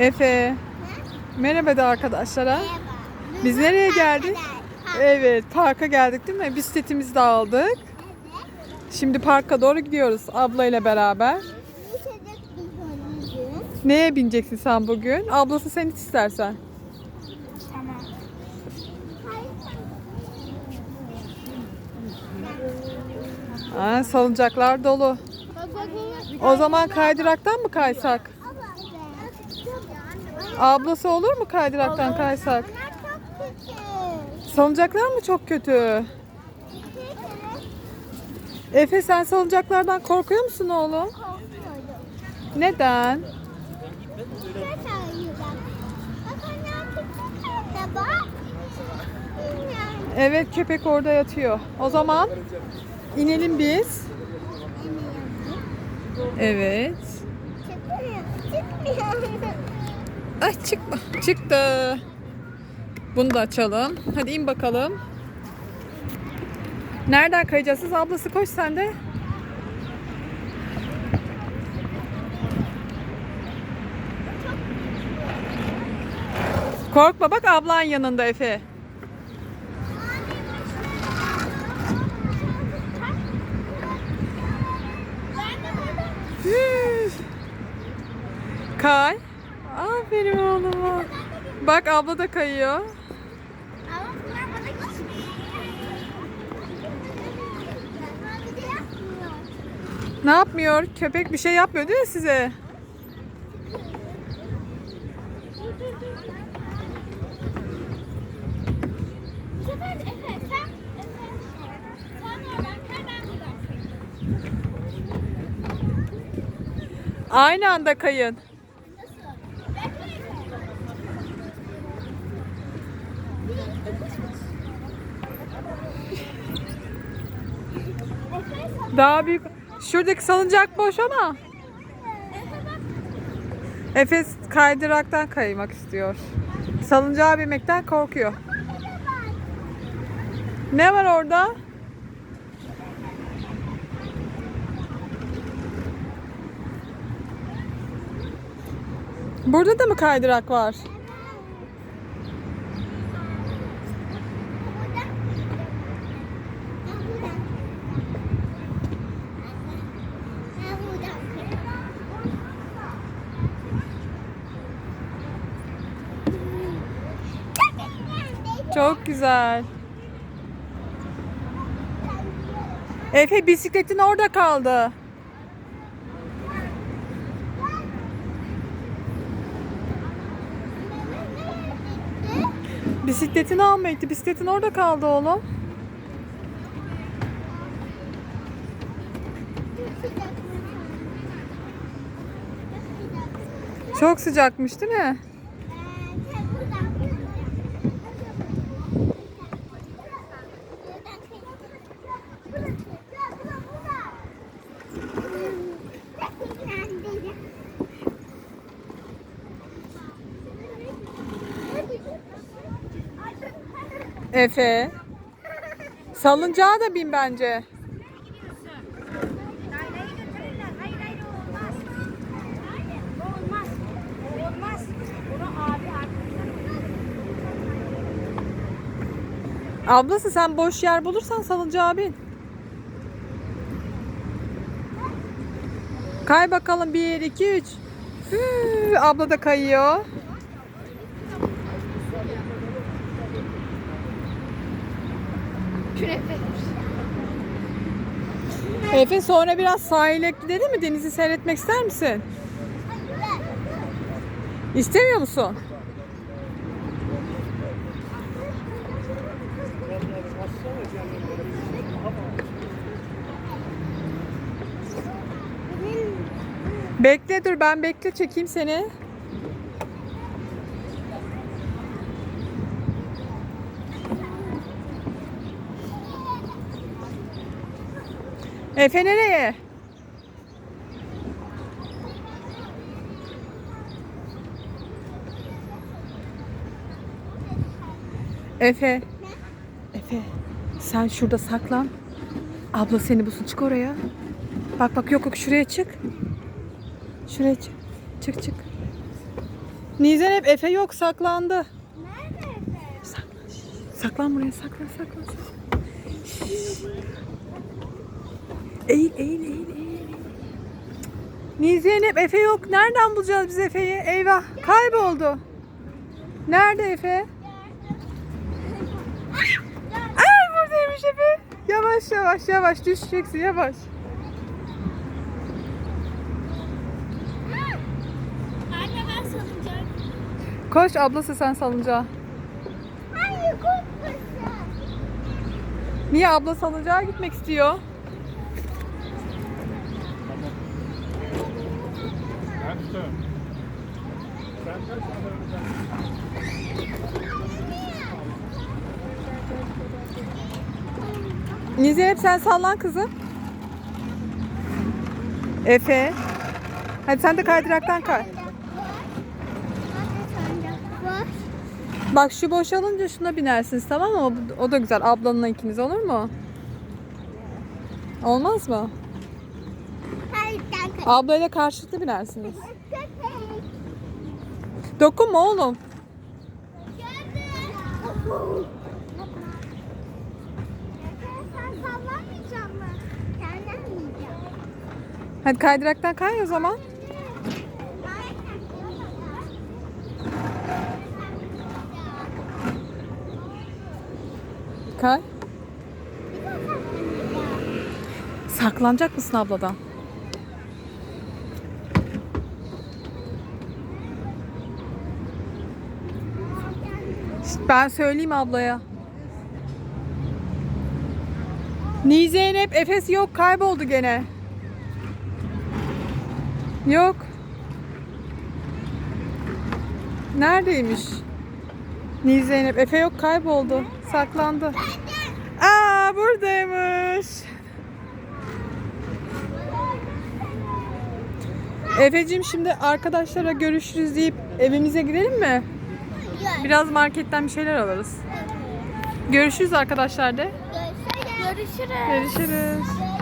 Efe. Merhaba de arkadaşlara. Merhaba. Biz nereye geldik? Evet, parka geldik değil mi? Bisikletimizi de aldık. Şimdi parka doğru gidiyoruz ablayla beraber. Neye bineceksin sen bugün? Ablası sen hiç istersen. Tamam. Ha, salıncaklar dolu. O zaman kaydıraktan mı kaysak? Ablası olur mu kaydıraktan kaysak? Bunlar çok küçük. Salıncaklar mı çok kötü? Efe sen salıncaklardan korkuyor musun oğlum? Korkuyorum. Neden? Ne sayacağım? Bak onlar küçük evde bak. Bilmiyorum. Evet köpek orada yatıyor. O zaman inelim biz. Evet. Çıkmıyor. Çıkmıyor. Ay çıkma. Çıktı. Bunu da açalım. Hadi in bakalım. Nereden kayacağız? Siz ablası koş sen de. Korkma bak ablan yanında Efe. Kay. Bak abla da kayıyor. Ne yapmıyor? Köpek bir şey yapmıyor değil mi size? Aynı anda kayın. Nasıl? Bekle Efe. Efe sen Daha büyük. Şuradaki salıncak boş ama. Efes kaydıraktan kaymak istiyor. Salıncağa binmekten korkuyor. Ne var orada? Burada da mı kaydırak var? Çok güzel. Efe bisikletin orada kaldı. Bisikletini almaya gitti. Bisikletin orada kaldı oğlum. Çok sıcakmış değil mi? Efe. Salıncağa da bin bence. Ablası sen boş yer bulursan salıncağa bin. Kay bakalım 1 2 3. Abla da kayıyor. Efe sonra biraz sahile gidelim mi? Denizi seyretmek ister misin? İstemiyor musun? Bekle dur ben bekle çekeyim seni. Efe nereye? Efe. Efe. Sen şurada saklan. Abla seni bulsun. Çık oraya. Bak bak yok yok şuraya çık. Şuraya çık. Çık çık. Nizen hep Efe yok saklandı. Nerede Efe? Saklan. Saklan buraya saklan saklan. saklan. Şş. Eğil eğil eğil eğil. Nizen hep Efe yok. Nereden bulacağız biz Efe'yi? Eyvah kayboldu. Nerede Efe? Ay buradaymış Efe. Yavaş yavaş yavaş düşeceksin yavaş. Anne ben salıncak. Koş ablası sen salıncağa. Hayır korkmasın. Niye abla salıncağa gitmek istiyor? Açtım. Sen sallan kızım. Efe. Hadi sen de kaydıraktan kay. Bak şu boşalınca şuna binersiniz tamam mı? O da güzel. Ablanla ikiniz olur mu? Olmaz mı? Ablayla karşılıklı binersiniz. Dokunma oğlum. Hadi kaydıraktan kay o zaman. Kay. Saklanacak mısın abladan? Ben söyleyeyim ablaya. Ni Zeynep Efes yok kayboldu gene. Yok. Neredeymiş? Ni Zeynep Efe yok kayboldu. Saklandı. Aa buradaymış. Efe'cim şimdi arkadaşlara görüşürüz deyip evimize gidelim mi? Biraz marketten bir şeyler alırız. Görüşürüz arkadaşlar de. Görüşürüz. Görüşürüz.